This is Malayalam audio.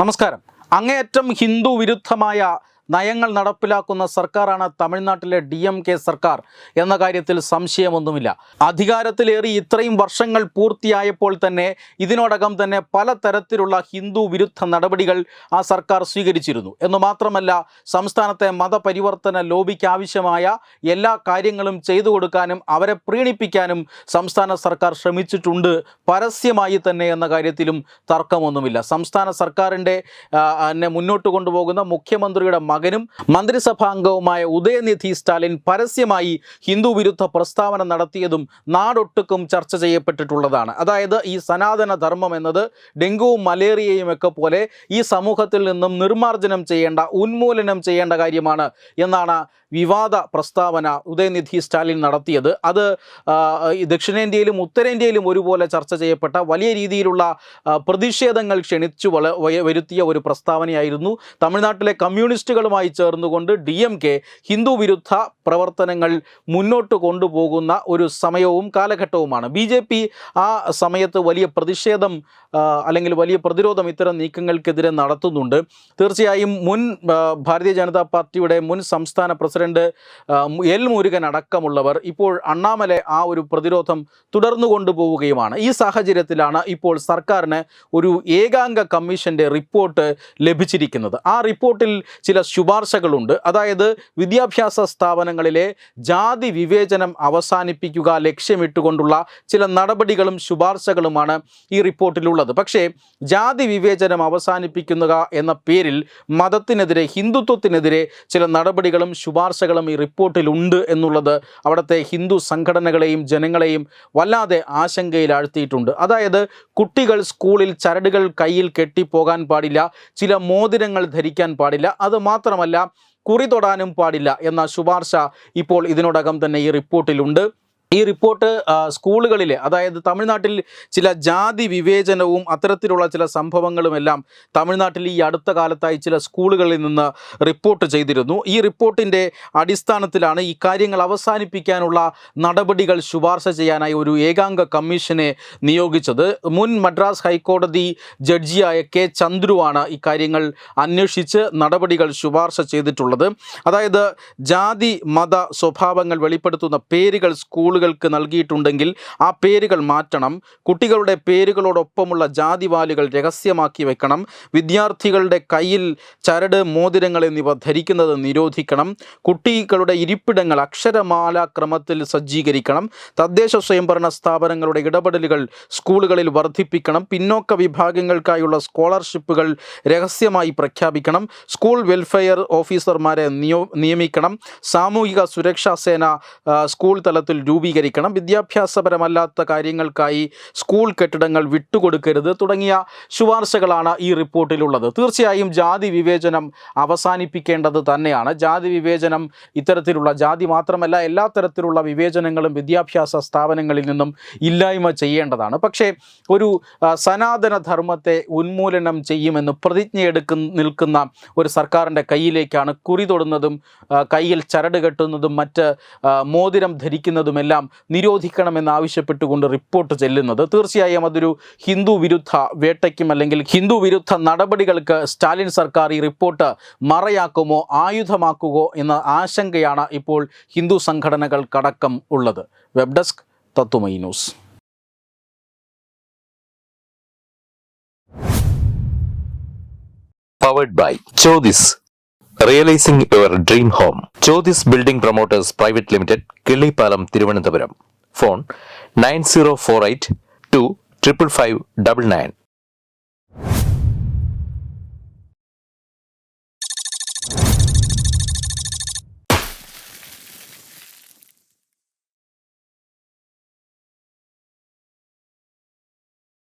നമസ്കാരം. അങ്ങേയറ്റം ഹിന്ദു വിരുദ്ധമായ നയങ്ങൾ നടപ്പിലാക്കുന്ന സർക്കാരാണ് തമിഴ്നാട്ടിലെ ഡി എം കെ സർക്കാർ എന്ന കാര്യത്തിൽ സംശയമൊന്നുമില്ല. അധികാരത്തിലേറി ഇത്രയും വർഷങ്ങൾ പൂർത്തിയായപ്പോൾ തന്നെ ഇതിനോടകം തന്നെ പലതരത്തിലുള്ള ഹിന്ദു വിരുദ്ധ നടപടികൾ ആ സർക്കാർ സ്വീകരിച്ചിരുന്നു. എന്ന് മാത്രമല്ല സംസ്ഥാനത്തെ മതപരിവർത്തന ലോബിക്ക് ആവശ്യമായ എല്ലാ കാര്യങ്ങളും ചെയ്തു കൊടുക്കാനും അവരെ പ്രീണിപ്പിക്കാനും സംസ്ഥാന സർക്കാർ ശ്രമിച്ചിട്ടുണ്ട്. പരസ്യമായി തന്നെ എന്ന കാര്യത്തിലും തർക്കമൊന്നുമില്ല. സംസ്ഥാന സർക്കാരിന്റെ എന്നെ മുന്നോട്ട് കൊണ്ടുപോകുന്ന മുഖ്യമന്ത്രിയുടെ മകനും മന്ത്രിസഭാംഗവുമായ ഉദയനിധി സ്റ്റാലിൻ പരസ്യമായി ഹിന്ദു വിരുദ്ധ പ്രസ്താവന നടത്തിയതും നാടൊട്ടുക്കും ചർച്ച ചെയ്യപ്പെട്ടിട്ടുള്ളതാണ്. അതായത് ഈ സനാതന ധർമ്മം എന്നത് ഡെങ്കുവും മലേറിയയും ഒക്കെ പോലെ ഈ സമൂഹത്തിൽ നിന്നും നിർമ്മാർജനം ചെയ്യേണ്ട ഉന്മൂലനം ചെയ്യേണ്ട കാര്യമാണ് എന്നാണ് വിവാദ പ്രസ്താവന ഉദയനിധി സ്റ്റാലിൻ നടത്തിയത്. അത് ദക്ഷിണേന്ത്യയിലും ഉത്തരേന്ത്യയിലും ഒരുപോലെ ചർച്ച ചെയ്യപ്പെട്ട വലിയ രീതിയിലുള്ള പ്രതിഷേധങ്ങൾ ക്ഷണിച്ചു വരുത്തിയ ഒരു പ്രസ്താവനയായിരുന്നു. തമിഴ്നാട്ടിലെ കമ്മ്യൂണിസ്റ്റുകളുമായി ചേർന്നുകൊണ്ട് ഡി എം കെ ഹിന്ദു വിരുദ്ധ പ്രവർത്തനങ്ങൾ മുന്നോട്ട് കൊണ്ടുപോകുന്ന ഒരു സമയവും കാലഘട്ടവുമാണ്. ബി ജെ പി ആ സമയത്ത് വലിയ പ്രതിഷേധം അല്ലെങ്കിൽ വലിയ പ്രതിരോധം ഇത്തരം നീക്കങ്ങൾക്കെതിരെ നടത്തുന്നുണ്ട്. തീർച്ചയായും മുൻ ഭാരതീയ ജനതാ പാർട്ടിയുടെ മുൻ സംസ്ഥാന പ്രസിഡന്റ് എൽ മുരുകൻ അടക്കമുള്ളവർ ഇപ്പോൾ അണ്ണാമലെ ആ ഒരു പ്രതിരോധം തുടർന്നു കൊണ്ടുപോവുകയുമാണ്. ഈ സാഹചര്യത്തിലാണ് ഇപ്പോൾ സർക്കാരിന് ഒരു ഏകാംഗ കമ്മീഷന്റെ റിപ്പോർട്ട് ലഭിച്ചിരിക്കുന്നത്. ആ റിപ്പോർട്ടിൽ ചില ശുപാർശകളുണ്ട്. അതായത് വിദ്യാഭ്യാസ സ്ഥാപനങ്ങളിലെ ജാതി വിവേചനം അവസാനിപ്പിക്കുക ലക്ഷ്യമിട്ടുകൊണ്ടുള്ള ചില നടപടികളും ശുപാർശകളുമാണ് ഈ റിപ്പോർട്ടിലുള്ളത്. പക്ഷേ ജാതി വിവേചനം അവസാനിപ്പിക്കുക എന്ന പേരിൽ മതത്തിനെതിരെ ഹിന്ദുത്വത്തിനെതിരെ ചില നടപടികളും ശുപാർശകളും ഈ റിപ്പോർട്ടിലുണ്ട് എന്നുള്ളത് അവിടുത്തെ ഹിന്ദു സംഘടനകളെയും ജനങ്ങളെയും വല്ലാതെ ആശങ്കയിലാഴ്ത്തിയിട്ടുണ്ട്. അതായത് കുട്ടികൾ സ്കൂളിൽ ചരടുകൾ കയ്യിൽ കെട്ടിപ്പോകാൻ പാടില്ല ചില മോതിരങ്ങൾ ധരിക്കാൻ പാടില്ല അത് മാത്രമല്ല കുറി തൊടാനും പാടില്ല എന്ന ശുപാർശ ഇപ്പോൾ ഇതിനോടകം തന്നെ ഈ റിപ്പോർട്ടിലുണ്ട്. ഈ റിപ്പോർട്ട് സ്കൂളുകളിലെ അതായത് തമിഴ്നാട്ടിൽ ചില ജാതി വിവേചനവും അത്തരത്തിലുള്ള ചില സംഭവങ്ങളുമെല്ലാം തമിഴ്നാട്ടിൽ ഈ അടുത്ത കാലത്തായി ചില സ്കൂളുകളിൽ നിന്ന് റിപ്പോർട്ട് ചെയ്തിരുന്നു. ഈ റിപ്പോർട്ടിന്റെ അടിസ്ഥാനത്തിലാണ് ഈ കാര്യങ്ങൾ അവസാനിപ്പിക്കാനുള്ള നടപടികൾ ശുപാർശ ചെയ്യാനായി ഒരു ഏകാംഗ കമ്മീഷനെ നിയോഗിച്ചത്. മുൻ മദ്രാസ് ഹൈക്കോടതി ജഡ്ജിയായ കെ ചന്ദ്രുവാണ് ഇക്കാര്യങ്ങൾ കാര്യങ്ങൾ അന്വേഷിച്ച് നടപടികൾ ശുപാർശ ചെയ്തിട്ടുള്ളത്. അതായത് ജാതി മത സ്വഭാവങ്ങൾ വെളിപ്പെടുത്തുന്ന പേരുകൾ സ്കൂളുകൾക്ക് നൽകിയിട്ടുണ്ടെങ്കിൽ ആ പേരുകൾ മാറ്റണം. കുട്ടികളുടെ പേരുകളോടൊപ്പമുള്ള ജാതിവാലുകൾ രഹസ്യമാക്കി വെക്കണം. വിദ്യാർത്ഥികളുടെ കയ്യിൽ ചരട് മോതിരങ്ങൾ എന്നിവ ധരിക്കുന്നത് നിരോധിക്കണം. കുട്ടികളുടെ ഇരിപ്പിടങ്ങൾ അക്ഷരമാല ക്രമത്തിൽ സജ്ജീകരിക്കണം. തദ്ദേശ സ്വയംഭരണ സ്ഥാപനങ്ങളുടെ ഇടപെടലുകൾ സ്കൂളുകളിൽ വർദ്ധിപ്പിക്കണം. പിന്നോക്ക വിഭാഗങ്ങൾക്കായുള്ള സ്കോളർഷിപ്പുകൾ രഹസ്യമായി പ്രഖ്യാപിക്കണം. സ്കൂൾ വെൽഫെയർ ഓഫീസർമാരെ നിയോ നിയമിക്കണം. സാമൂഹിക സുരക്ഷാ സേന സ്കൂൾ തലത്തിൽ രൂപീകരിക്കണം വിദ്യാഭ്യാസപരമല്ലാത്ത കാര്യങ്ങൾക്കായി സ്കൂൾ കെട്ടിടങ്ങൾ വിട്ടുകൊടുക്കരുത് തുടങ്ങിയ ശുപാർശകളാണ് ഈ റിപ്പോർട്ടിലുള്ളത്. തീർച്ചയായും ജാതി വിവേചനം അവസാനിപ്പിക്കേണ്ടത് തന്നെയാണ്. ജാതി വിവേചനം ഇത്തരത്തിലുള്ള ജാതി മാത്രമല്ല എല്ലാ തരത്തിലുള്ള വിവേചനങ്ങളും വിദ്യാഭ്യാസ സ്ഥാപനങ്ങളിൽ നിന്നും ഇല്ലായ്മ ചെയ്യേണ്ടതാണ്. പക്ഷേ ഒരു സനാതന ധർമ്മത്തെ ഉന്മൂലനം ചെയ്യുമെന്ന് പ്രതിജ്ഞയെടുക്കു നിൽക്കുന്ന ഒരു സർക്കാരിന്റെ കയ്യിലേക്കാണ് കുറി തൊടുന്നതും കയ്യിൽ ചരട് കെട്ടുന്നതും മറ്റ് മോതിരം ധരിക്കുന്നതുമെല്ലാം നിരോധിക്കണമെന്ന് ആവശ്യപ്പെട്ടുകൊണ്ട് റിപ്പോർട്ട് ചെല്ലുന്നത്. തീർച്ചയായും അതൊരു ഹിന്ദു വിരുദ്ധ വേട്ടയ്ക്കും അല്ലെങ്കിൽ ഹിന്ദു വിരുദ്ധ നടപടികൾക്ക് സ്റ്റാലിൻ സർക്കാർ ഈ റിപ്പോർട്ട് മറയാക്കുമോ ആയുധമാക്കുമോ എന്ന ആശങ്കയാണ് ഇപ്പോൾ ഹിന്ദു സംഘടനകൾക്കടക്കം ഉള്ളത്. Web desk Tatwamayi news. Realizing your dream home. Chodis Building Promoters Private Limited, Killipalam, Thiruvananthapuram. Phone 9048 2 555 99.